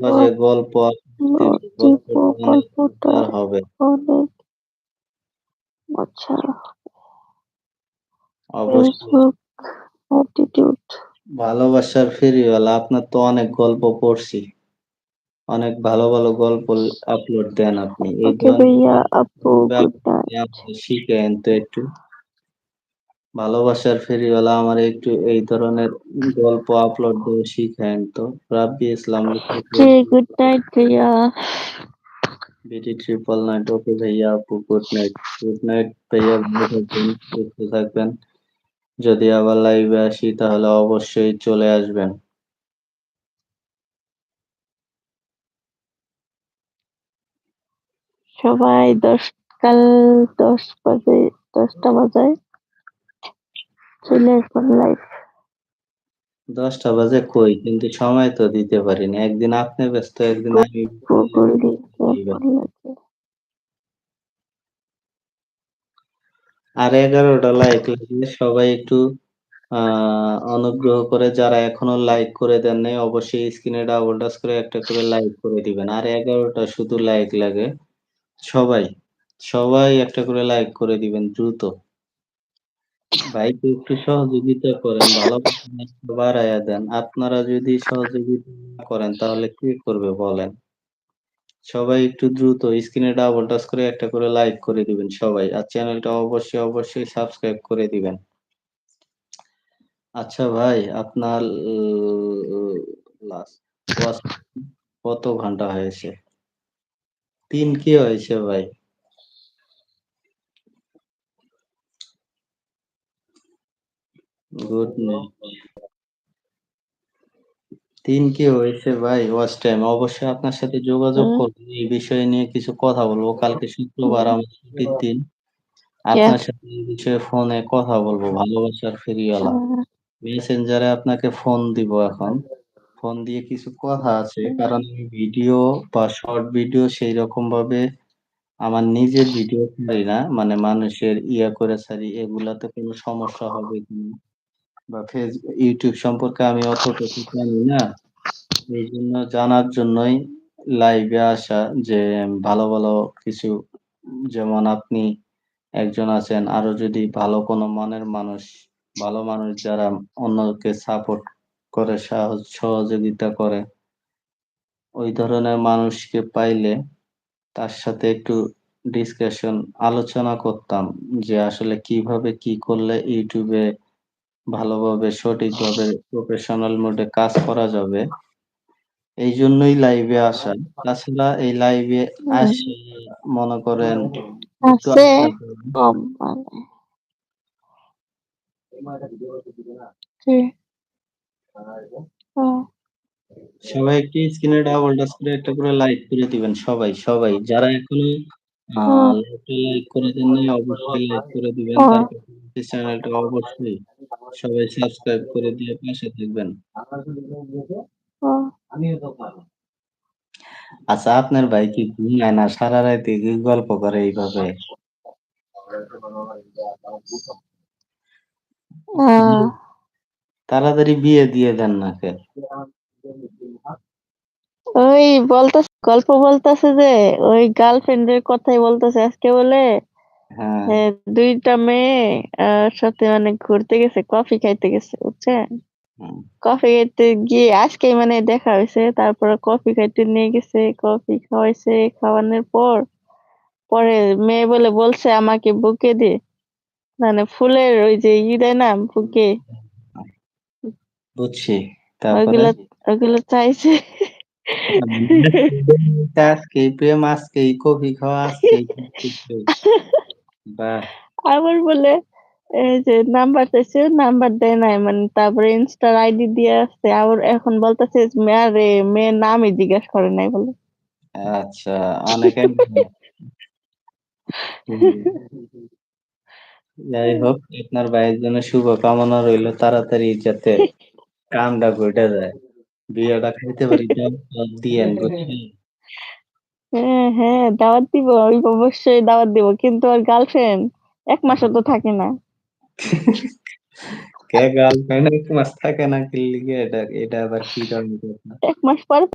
বাজে গল্প হবে। আচ্ছা ভালোবাসার ফেরিওয়ালা আপনার তো অনেক গল্প পড়ছি। অনেক ভালো ভালো গল্প আপলোড দেন আপনি। শিখেন তো একটু। ভালোবাসার ফেরিওয়ালা আমার একটু এই ধরনের গল্প আপলোড দিয়ে শিখেন তো। রাব্বি ইসলাম গুড নাইট ভাইয়া। বিটি ট্রিপল নাইট ওকে ভাইয়া আপু গুড নাইট গুড নাইট ভাইয়া ভালো থাকবেন সুস্থ থাকবেন। যদি আবার লাইভে আসি তাহলে অবশ্যই চলে আসবেন। সবাই দশ কাল দশ বাজে দশটা বাজায়। চলে আসবেন লাইভ দশটা বাজে কই? কিন্তু সময় তো দিতে পারিনি। একদিন আপনি ব্যস্ত একদিন আমি আর এগারোটা লাইক লাগলে সবাই একটু অনুগ্রহ করে যারা এখনও লাইক করে দেন নাই অবশ্যই স্ক্রিনে ডাবল টাচ করে একটা করে লাইক করে দিবেন। আর এগারোটা শুধু লাইক লাগে সবাই সবাই একটা করে লাইক করে দিবেন দ্রুত। ভাইকে একটু সহযোগিতা করেন ভালোবাসা বাড়াইয়া দেন। আপনারা যদি সহযোগিতা করেন, তাহলে কে করবে বলেন? সবাই একটু দ্রুত স্ক্রিনে ডাবল টাচ করে একটা করে লাইক করে দিবেন সবাই, আর চ্যানেলটা অবশ্যই অবশ্যই সাবস্ক্রাইব করে দিবেন। আচ্ছা ভাই, আপনার কত ঘণ্টা হয়েছে? তিন কি হয়েছে ভাই? গুড তিন কি হয়েছে ভাই ওয়াচ টাইম। অবশ্যই আপনার সাথে যোগাযোগ। করব এই বিষয়ে নিয়ে কিছু কথা বলব। কালকে শুক্রবার আমার ছুটির দিন। আপনার সাথে এই বিষয়ে ফোনে কথা বলব ভালোবাসার ফেরিওয়ালা। মেসেঞ্জারে আপনাকে ফোন দিব এখন। ফোন দিয়ে কিছু কথা আছে কারণ আমি ভিডিও বা শর্ট ভিডিও সেই রকম ভাবে আমার নিজের ভিডিও ছাড়ি না। মানে মানুষের ইয়া করে ছাড়ি এগুলাতে কোনো সমস্যা হবে কিনা। বা ফেসবুক ইউটিউব সম্পর্কে আমি অতটুকু জানি না। এই জন্য জানার জন্যই লাইভে আসা যে, ভালো ভালো কিছু যেমন আপনি একজন আছেন, আরও যদি ভালো কোনো মানের মানুষ, ভালো মানুষ যারা অন্যকে সাপোর্ট করে সহযোগিতা করে, ওই ধরনের মানুষকে পাইলে তার সাথে একটু ডিসকাশন আলোচনা করতাম যে আসলে কীভাবে কি করলে ইউটিউবে ভালোভাবে সঠিকভাবে প্রফেশনাল মোডে কাজ করা যাবে। এই জন্যই লাইভে আসা। তাছাড়া এই লাইভে আসে মনে করেন। সবাই একটু স্ক্রিনে ডাবল টাচ করে একটা করে লাইক করে দিবেন সবাই সবাই। যারা এখনও হ্যাঁ। লাইক করে দেন নাই অবশ্যই লাইক করে দিবেন হ্যাঁ। তারপর চ্যানেলটা অবশ্যই সবাই সাবস্ক্রাইব করে দিয়ে পাশে থাকবেন হ্যাঁ। আচ্ছা আপনার ভাই কি ঘুমায় না সারা রাতে গল্প করে এইভাবে তাড়াতাড়ি বিয়ে দিয়ে দেন না কে ওই বলতেছে গল্প বলতেছে যে ওই গার্লফ্রেন্ডের কথাই বলতেছে আজকে বলে। হ্যাঁ। দুইটা মেয়ে সাথে মানে ঘুরতে গেছে কফি খাইতে গেছে বুঝছেন? কফি খাইতে গিয়ে আজকে মানে দেখা হয়েছে তারপরে কফি খাইতে নিয়ে গেছে কফি খাওয়াইছে খাওয়ানোর পর পরে মেয়ে বলে বলছে আমাকে বুকে দে। মানে ফুলের ওই যে ই দেয় না বুকে। বুঝছি ওগুলো ওইগুলো চাইছে। আজকেই প্রেম কফি খাওয়া আবার বলে এই যে নাম্বার চাইছে নাম্বার দেয় নাই মানে তারপরে ইনস্টার আইডি দিয়ে আসছে আবার এখন বলতেছে আরে মেয়ের নামই জিজ্ঞাসা করে নাই বলে। আচ্ছা অনেক যাই হোক আপনার ভাইয়ের জন্য শুভ কামনা রইল তাড়াতাড়ি যাতে কামটা ঘটে যায়। বিয়েটা খাইতে পারি দিয়েন হ্যাঁ হ্যাঁ দাওয়াত দিব আমি অবশ্যই দাওয়াত দিব কিন্তু আর গার্লফ্রেন্ড এক মাসও তো থাকে না। কে গার্লফ্রেন্ড এক মাস থাকে না কি লিগে এটা এটা আবার কি ধরনের এক মাস পর